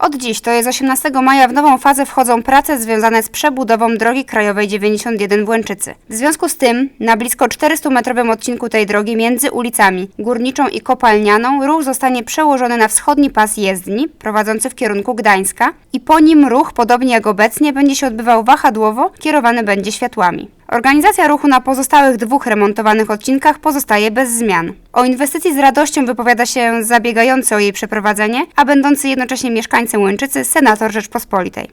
Od dziś, to jest 18 maja, w nową fazę wchodzą prace związane z przebudową drogi krajowej 91 w Łęczycy. W związku z tym, na blisko 400-metrowym odcinku tej drogi między ulicami Górniczą i Kopalnianą ruch zostanie przełożony na wschodni pas jezdni, prowadzący w kierunku Gdańska i po nim ruch, podobnie jak obecnie, będzie się odbywał wahadłowo, kierowany będzie światłami. Organizacja ruchu na pozostałych dwóch remontowanych odcinkach pozostaje bez zmian. O inwestycji z radością wypowiada się zabiegający o jej przeprowadzenie, a będący jednocześnie mieszkańcem Łęczycy senator Rzeczpospolitej.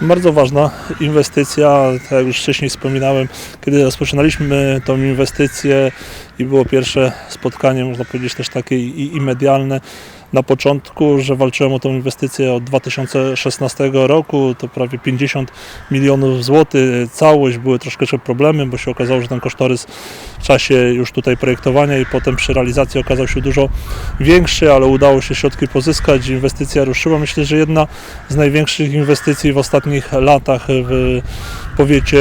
Bardzo ważna inwestycja, tak jak już wcześniej wspominałem, kiedy rozpoczynaliśmy tą inwestycję i było pierwsze spotkanie, można powiedzieć też takie i, i medialne na początku, że walczyłem o tą inwestycję od 2016 roku, to prawie 50 milionów złotych, całość, były troszkę problemy, bo się okazało, że ten kosztorys w czasie już tutaj projektowania i potem przy realizacji okazał się dużo większy, ale udało się środki pozyskać, inwestycja ruszyła. Myślę, że jedna z największych inwestycji w ostatnich latach w powiecie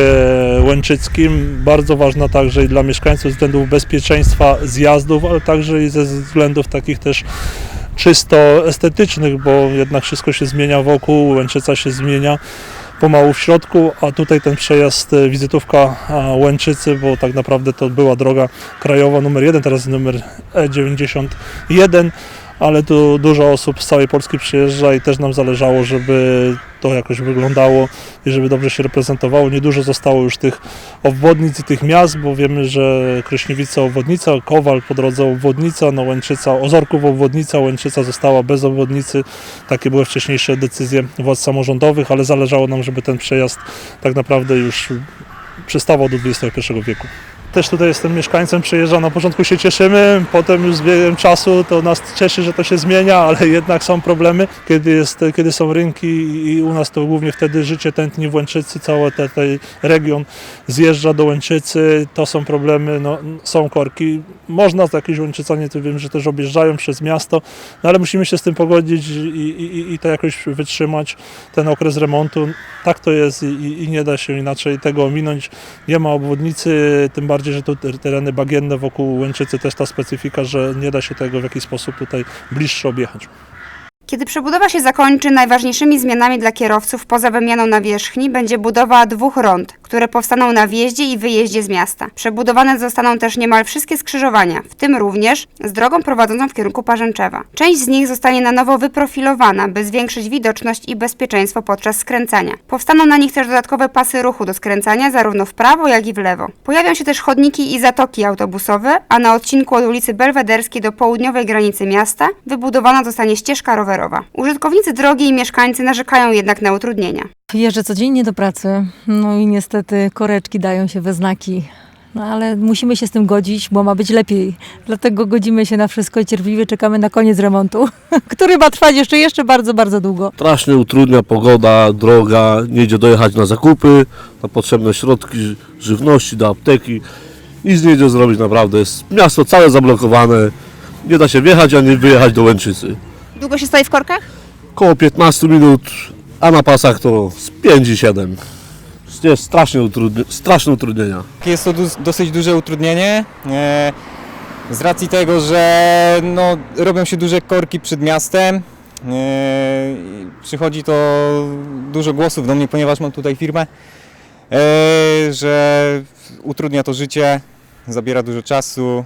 łęczyckim. Bardzo ważna także i dla mieszkańców ze względów bezpieczeństwa zjazdów, ale także i ze względów takich też czysto estetycznych, bo jednak wszystko się zmienia wokół, Łęczyca się zmienia pomału w środku, a tutaj ten przejazd, e, wizytówka Łęczycy, bo tak naprawdę to była droga krajowa numer 1, teraz numer E91, ale tu dużo osób z całej Polski przyjeżdża i też nam zależało, żeby to jakoś wyglądało i żeby dobrze się reprezentowało. Niedużo zostało już tych obwodnic i tych miast, bo wiemy, że Krośniewica obwodnica, Kowal po drodze obwodnica, no Łęczyca, Ozorków obwodnica, Łęczyca została bez obwodnicy. Takie były wcześniejsze decyzje władz samorządowych, ale zależało nam, żeby ten przejazd tak naprawdę już przystawał do XXI wieku. Też tutaj jestem mieszkańcem, przyjeżdżam, na początku się cieszymy, potem już z biegiem czasu to nas cieszy, że to się zmienia, ale jednak są problemy, kiedy, jest, kiedy są rynki i u nas to głównie wtedy życie tętni w Łęczycy, cały ten region zjeżdża do Łęczycy, to są problemy, no, są korki. Można, to jakieś Łęczycanie to wiem, że też objeżdżają przez miasto, no, ale musimy się z tym pogodzić i, i, i to jakoś wytrzymać, ten okres remontu. Tak to jest i, i nie da się inaczej tego ominąć. Nie ma obwodnicy, tym bardziej, że tu te- tereny bagienne wokół Łęczycy też ta specyfika, że nie da się tego w jakiś sposób tutaj bliższe objechać. Kiedy przebudowa się zakończy, najważniejszymi zmianami dla kierowców poza wymianą nawierzchni będzie budowa dwóch rond, które powstaną na wjeździe i wyjeździe z miasta. Przebudowane zostaną też niemal wszystkie skrzyżowania, w tym również z drogą prowadzącą w kierunku Parzęczewa. Część z nich zostanie na nowo wyprofilowana, by zwiększyć widoczność i bezpieczeństwo podczas skręcania. Powstaną na nich też dodatkowe pasy ruchu do skręcania zarówno w prawo, jak i w lewo. Pojawią się też chodniki i zatoki autobusowe, a na odcinku od ulicy Belwederskiej do południowej granicy miasta wybudowana zostanie ścieżka rowerowa. Użytkownicy drogi i mieszkańcy narzekają jednak na utrudnienia. Jeżdżę codziennie do pracy, no i niestety koreczki dają się we znaki. No ale musimy się z tym godzić, bo ma być lepiej. Dlatego godzimy się na wszystko i cierpliwie czekamy na koniec remontu, który ma trwać jeszcze, jeszcze bardzo, bardzo długo. Strasznie utrudnia pogoda, droga, nie idzie dojechać na zakupy, na potrzebne środki żywności, do apteki. Nic nie idzie zrobić naprawdę. Jest miasto całe zablokowane. Nie da się wjechać ani wyjechać do Łęczycy. Długo się stoi w korkach? Koło 15 minut, a na pasach to z 5 i 7. Jest strasznie utrudni- straszne utrudnienia. Jest to dus- dosyć duże utrudnienie e, z racji tego, że no, robią się duże korki przed miastem. E, i przychodzi to dużo głosów do mnie, ponieważ mam tutaj firmę, e, że utrudnia to życie, zabiera dużo czasu.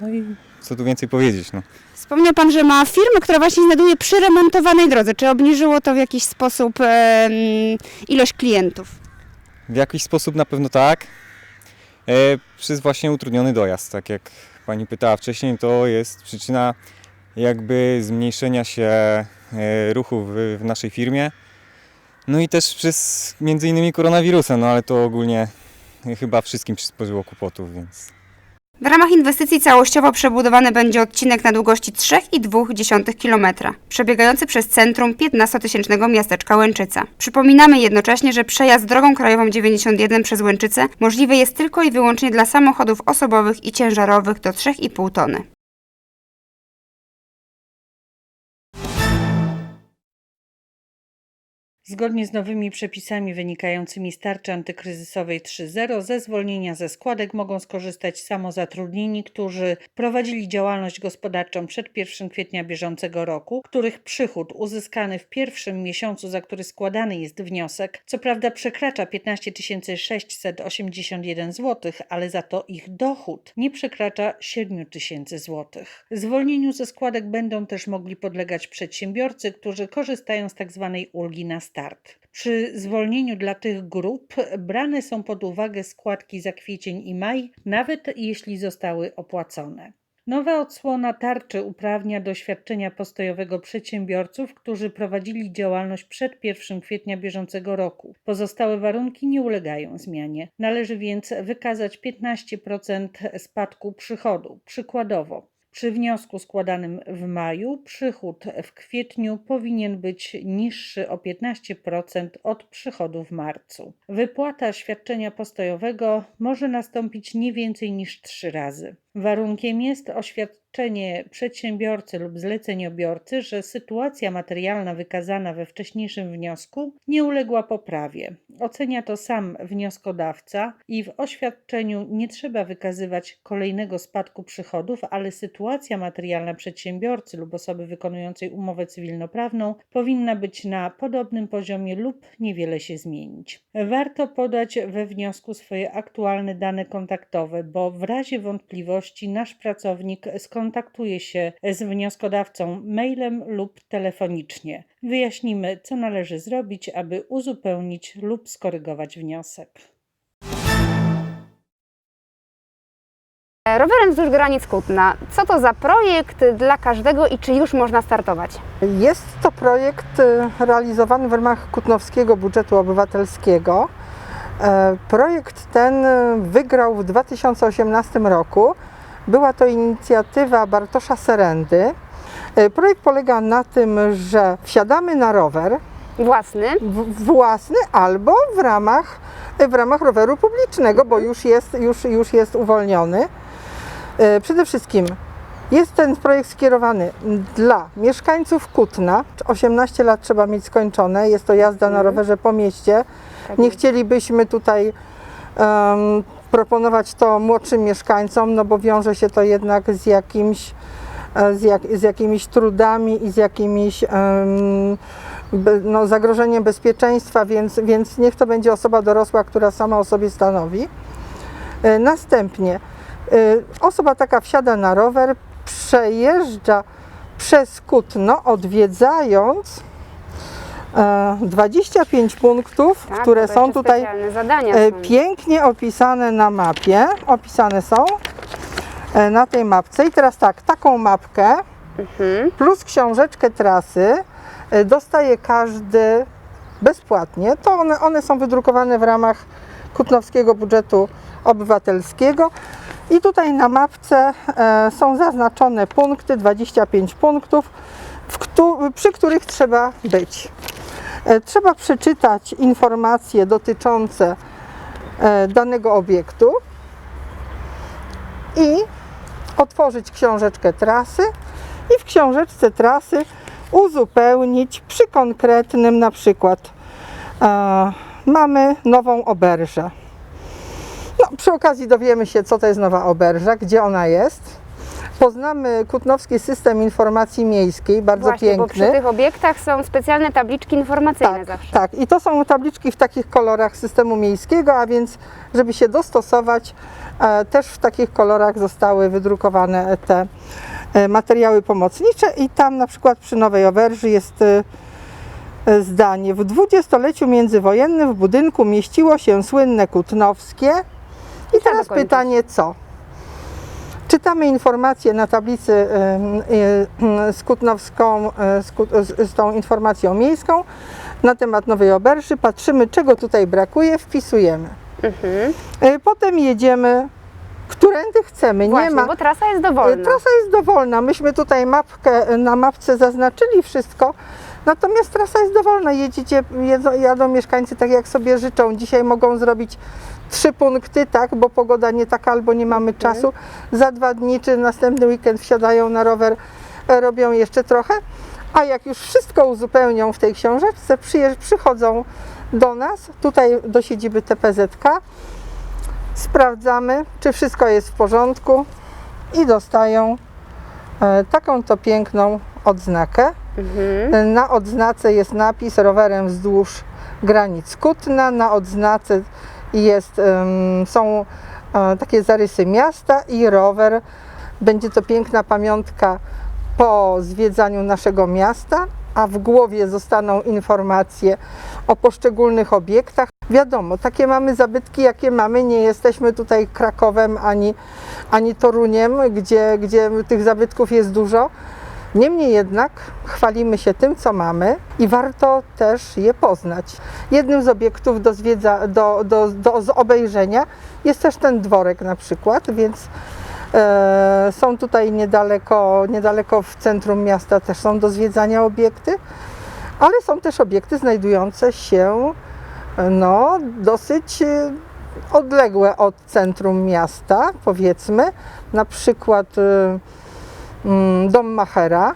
No i co tu więcej powiedzieć. No. Wspomniał Pan, że ma firmę, która właśnie znajduje przy remontowanej drodze. Czy obniżyło to w jakiś sposób em, ilość klientów? W jakiś sposób na pewno tak. E, przez właśnie utrudniony dojazd, tak jak pani pytała wcześniej, to jest przyczyna jakby zmniejszenia się e, ruchu w, w naszej firmie. No i też przez między innymi koronawirusa, no ale to ogólnie chyba wszystkim przysporzyło kłopotów, więc W ramach inwestycji całościowo przebudowany będzie odcinek na długości 3,2 km, przebiegający przez centrum 15-tysięcznego miasteczka Łęczyca. Przypominamy jednocześnie, że przejazd drogą krajową 91 przez Łęczycę możliwy jest tylko i wyłącznie dla samochodów osobowych i ciężarowych do 3,5 tony. Zgodnie z nowymi przepisami wynikającymi z tarczy antykryzysowej 3.0 ze zwolnienia ze składek mogą skorzystać samozatrudnieni, którzy prowadzili działalność gospodarczą przed 1 kwietnia bieżącego roku, których przychód uzyskany w pierwszym miesiącu, za który składany jest wniosek, co prawda przekracza 15 681 zł, ale za to ich dochód nie przekracza 7 tysięcy zł. Zwolnieniu ze składek będą też mogli podlegać przedsiębiorcy, którzy korzystają z tzw. ulgi na start. Przy zwolnieniu dla tych grup brane są pod uwagę składki za kwiecień i maj, nawet jeśli zostały opłacone. Nowa odsłona tarczy uprawnia do świadczenia postojowego przedsiębiorców, którzy prowadzili działalność przed 1 kwietnia bieżącego roku. Pozostałe warunki nie ulegają zmianie. Należy więc wykazać 15% spadku przychodu. Przykładowo, przy wniosku składanym w maju przychód w kwietniu powinien być niższy o 15% od przychodu w marcu. Wypłata świadczenia postojowego może nastąpić nie więcej niż trzy razy. Warunkiem jest oświadczenie przedsiębiorcy lub zleceniobiorcy, że sytuacja materialna wykazana we wcześniejszym wniosku nie uległa poprawie. Ocenia to sam wnioskodawca i w oświadczeniu nie trzeba wykazywać kolejnego spadku przychodów, ale sytuacja materialna przedsiębiorcy lub osoby wykonującej umowę cywilnoprawną powinna być na podobnym poziomie lub niewiele się zmienić. Warto podać we wniosku swoje aktualne dane kontaktowe, bo w razie wątpliwości nasz pracownik skontaktuje się z wnioskodawcą mailem lub telefonicznie. Wyjaśnimy, co należy zrobić, aby uzupełnić lub skorygować wniosek. Rowerem wzdłuż granic Kutna. Co to za projekt dla każdego i czy już można startować? Jest to projekt e, realizowany w ramach Kutnowskiego Budżetu Obywatelskiego. E, Projekt ten e, wygrał w 2018 roku. Była to inicjatywa Bartosza Serendy. E, Projekt polega na tym, że wsiadamy na rower Własny. w- własny albo w ramach, w ramach roweru publicznego, bo już jest, już, już jest uwolniony. E, Przede wszystkim jest ten projekt skierowany dla mieszkańców Kutna. 18 lat trzeba mieć skończone. Jest to jazda na rowerze po mieście. Nie chcielibyśmy tutaj em, proponować to młodszym mieszkańcom, no bo wiąże się to jednak z jakimś e, z, jak, z jakimiś trudami i z jakimiś no, zagrożeniem bezpieczeństwa, więc, więc niech to będzie osoba dorosła, która sama o sobie stanowi. E, Następnie e, osoba taka wsiada na rower, przejeżdża przez Kutno, odwiedzając 25 punktów, Tak, które są tutaj e, są. pięknie opisane na mapie. Opisane są e, na tej mapce. I teraz tak, taką mapkę Mhm. plus książeczkę trasy e, dostaje każdy bezpłatnie. To one, one są wydrukowane w ramach Kutnowskiego Budżetu Obywatelskiego. I tutaj na mapce e, są zaznaczone punkty, 25 punktów, przy których trzeba być. E, Trzeba przeczytać informacje dotyczące e, danego obiektu i otworzyć książeczkę trasy i w książeczce trasy uzupełnić przy konkretnym na przykład e, mamy nową oberżę. No, przy okazji dowiemy się, co to jest nowa oberża, gdzie ona jest. Poznamy Kutnowski System Informacji Miejskiej, bardzo Właśnie, bo przy piękny. tych obiektach są specjalne tabliczki informacyjne Tak, zawsze. tak. I to są tabliczki w takich kolorach systemu miejskiego, a więc, żeby się dostosować, e, też w takich kolorach zostały wydrukowane te e, materiały pomocnicze i tam na przykład przy Nowej Oberży jest e, zdanie. W dwudziestoleciu międzywojennym w budynku mieściło się słynne kutnowskie. I teraz pytanie co? Czytamy informację na tablicy em, e, z e, tą informacją miejską na temat Nowej Oberży, patrzymy czego tutaj brakuje, wpisujemy. Mhm. E, Potem jedziemy, którędy chcemy, Właśnie, nie ma. bo trasa jest E, dowolna. Trasa jest dowolna. Myśmy tutaj mapkę, na mapce zaznaczyli wszystko, natomiast trasa jest dowolna. Jedziecie, jedzą, jadą mieszkańcy tak jak sobie życzą. Dzisiaj mogą zrobić trzy punkty, tak, bo pogoda nie taka albo nie mamy czasu. Za dwa dni czy następny weekend wsiadają na rower, e, robią jeszcze trochę. A jak już wszystko uzupełnią w tej książeczce, przychodzą do nas, tutaj do siedziby TPZK, sprawdzamy, czy wszystko jest w porządku i dostają e, taką to piękną odznakę. Mhm. Na odznace jest napis rowerem wzdłuż granic Kutna. Na odznace jest, em, są e, takie zarysy miasta i rower. Będzie to piękna pamiątka po zwiedzaniu naszego miasta, a w głowie zostaną informacje o poszczególnych obiektach. Wiadomo, takie mamy zabytki, jakie mamy. Nie jesteśmy tutaj Krakowem ani, ani Toruniem, gdzie, gdzie tych zabytków jest dużo. Niemniej jednak chwalimy się tym, co mamy i warto też je poznać. Jednym z obiektów do, zwiedza, do, do, do z obejrzenia jest też ten dworek na przykład, więc e, są tutaj niedaleko, niedaleko w centrum miasta też są do zwiedzania obiekty, ale są też obiekty znajdujące się e, no, dosyć e, odległe od centrum miasta, powiedzmy, na przykład e, Dom Machera,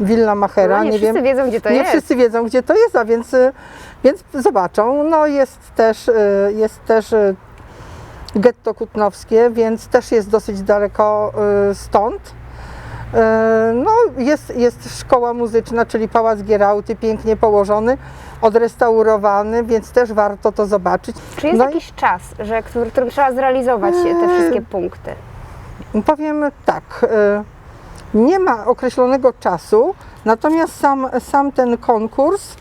Willa Machera, No, nie, nie wszyscy wiem. wiedzą, gdzie to nie jest. wszyscy wiedzą, gdzie to jest, a więc, y, więc zobaczą. No jest też, y, jest też y, getto kutnowskie, więc też jest dosyć daleko stąd. No, jest, jest szkoła muzyczna, czyli Pałac Gierauty, pięknie położony, odrestaurowany, więc też warto to zobaczyć. Czy jest No i- jakiś czas, że, który, którym trzeba zrealizować te wszystkie punkty? Powiem tak, y, nie ma określonego czasu, natomiast sam, sam ten konkurs,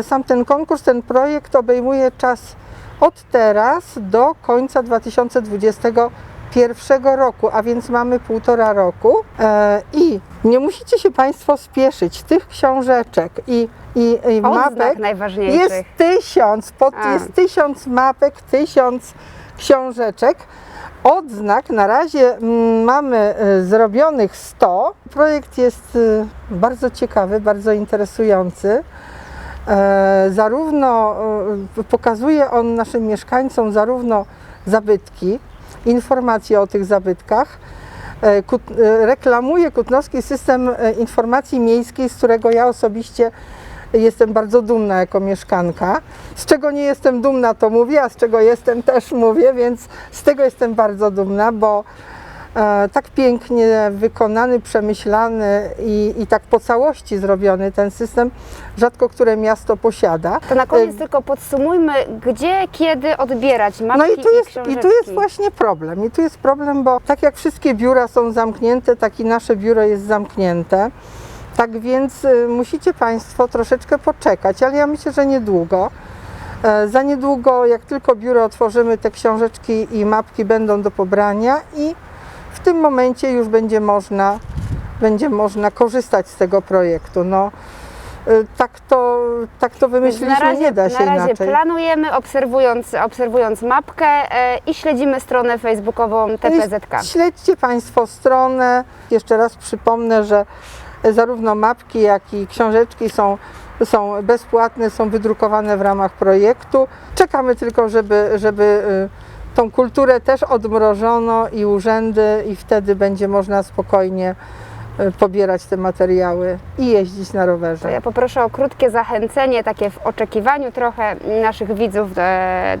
y, sam ten konkurs, ten projekt obejmuje czas od teraz do końca 2021 roku, a więc mamy półtora roku. E, i nie musicie się Państwo spieszyć. Tych książeczek i, i, i mapek jest tysiąc, pod, jest tysiąc mapek, tysiąc książeczek. Odznak na razie mm, mamy y, zrobionych 100. Projekt jest y, bardzo ciekawy, bardzo interesujący. E, zarówno pokazuje on naszym mieszkańcom zarówno zabytki, informacje o tych zabytkach, e, e, reklamuje Kutnowski System e, Informacji Miejskiej, z którego ja osobiście jestem bardzo dumna jako mieszkanka. Z czego nie jestem dumna, to mówię, a z czego jestem też mówię, więc z tego jestem bardzo dumna, bo e, tak pięknie wykonany, przemyślany i, i tak po całości zrobiony ten system rzadko które miasto posiada. To na koniec E, tylko podsumujmy, gdzie, kiedy odbierać mapki no i tu, jest, i książeczki. tu jest właśnie problem. I tu jest problem, bo tak jak wszystkie biura są zamknięte, tak i nasze biuro jest zamknięte. Tak więc y, musicie Państwo troszeczkę poczekać, ale ja myślę, że niedługo. E, Za niedługo, jak tylko biuro otworzymy, te książeczki i mapki będą do pobrania i w tym momencie już będzie można, będzie można korzystać z tego projektu. No, y, tak to, tak to wymyśliliśmy, nie da się na razie inaczej. planujemy, obserwując, obserwując mapkę e, i śledzimy stronę facebookową TPZK. Śledźcie Państwo stronę. Jeszcze raz przypomnę, że zarówno mapki, jak i książeczki są, są bezpłatne, są wydrukowane w ramach projektu. Czekamy tylko, żeby, żeby y, tą kulturę też odmrożono i urzędy i wtedy będzie można spokojnie y, pobierać te materiały i jeździć na To rowerze. ja poproszę o krótkie zachęcenie, takie w oczekiwaniu trochę naszych widzów do,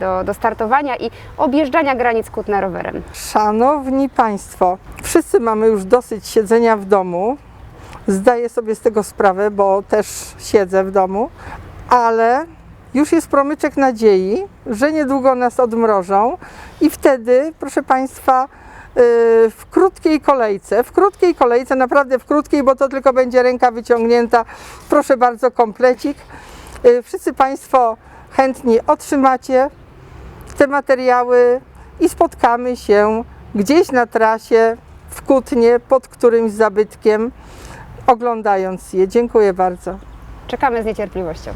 do, do startowania i objeżdżania granic Kutna rowerem. Szanowni Państwo, wszyscy mamy już dosyć siedzenia w domu. Zdaję sobie z tego sprawę, bo też siedzę w domu, ale już jest promyczek nadziei, że niedługo nas odmrożą i wtedy, proszę Państwa, yy, w krótkiej kolejce, w krótkiej kolejce, naprawdę w krótkiej, bo to tylko będzie ręka wyciągnięta, proszę bardzo, komplecik. Yy, Wszyscy Państwo chętni otrzymacie te materiały i spotkamy się gdzieś na trasie w Kutnie pod którymś zabytkiem, oglądając je. Dziękuję bardzo. Czekamy z niecierpliwością.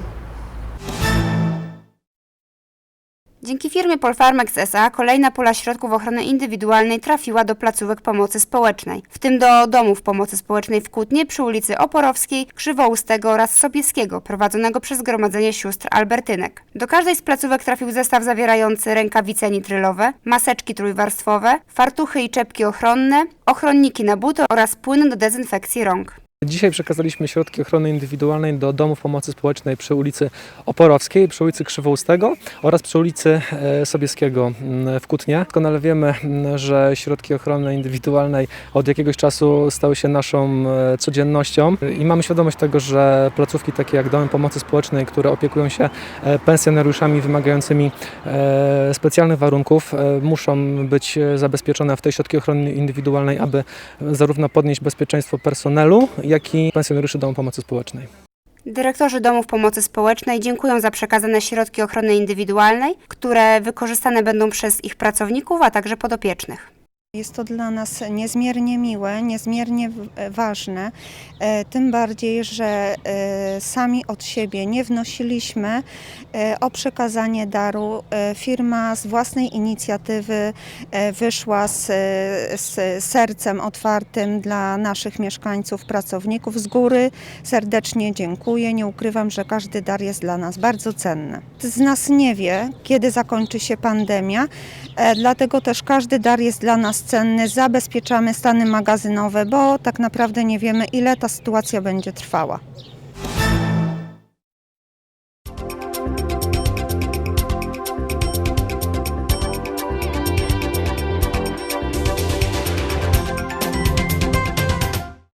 Dzięki firmie Polfarmex SA kolejna pula środków ochrony indywidualnej trafiła do placówek pomocy społecznej, w tym do domów pomocy społecznej w Kutnie przy ulicy Oporowskiej, Krzywoustego oraz Sobieskiego, prowadzonego przez Zgromadzenie Sióstr Albertynek. Do każdej z placówek trafił zestaw zawierający rękawice nitrylowe, maseczki trójwarstwowe, fartuchy i czepki ochronne, ochronniki na buty oraz płyn do dezynfekcji rąk. Dzisiaj przekazaliśmy środki ochrony indywidualnej do domów pomocy społecznej przy ulicy Oporowskiej, przy ulicy Krzywoustego oraz przy ulicy e, Sobieskiego mm, w Kutnie. Doskonale wiemy, mm, że środki ochrony indywidualnej od jakiegoś czasu stały się naszą e, codziennością i mamy świadomość tego, że placówki takie jak domy pomocy społecznej, które opiekują się e, pensjonariuszami wymagającymi specjalnych warunków, muszą być zabezpieczone w tej środki ochrony indywidualnej, aby zarówno podnieść bezpieczeństwo personelu, jak i pensjonariuszy domu pomocy społecznej. Dyrektorzy domów pomocy społecznej dziękują za przekazane środki ochrony indywidualnej, które wykorzystane będą przez ich pracowników, a także podopiecznych. Jest to dla nas niezmiernie miłe, niezmiernie w- ważne, e, tym bardziej, że e, sami od siebie nie wnosiliśmy e, o przekazanie daru. E, Firma z własnej inicjatywy e, wyszła z, z sercem otwartym dla naszych mieszkańców, pracowników. Z góry serdecznie dziękuję. Nie ukrywam, że każdy dar jest dla nas bardzo cenny. Z nas nie wie, kiedy zakończy się pandemia, E, Dlatego też każdy dar jest dla nas cenny. Zabezpieczamy stany magazynowe, bo tak naprawdę nie wiemy, ile ta sytuacja będzie trwała.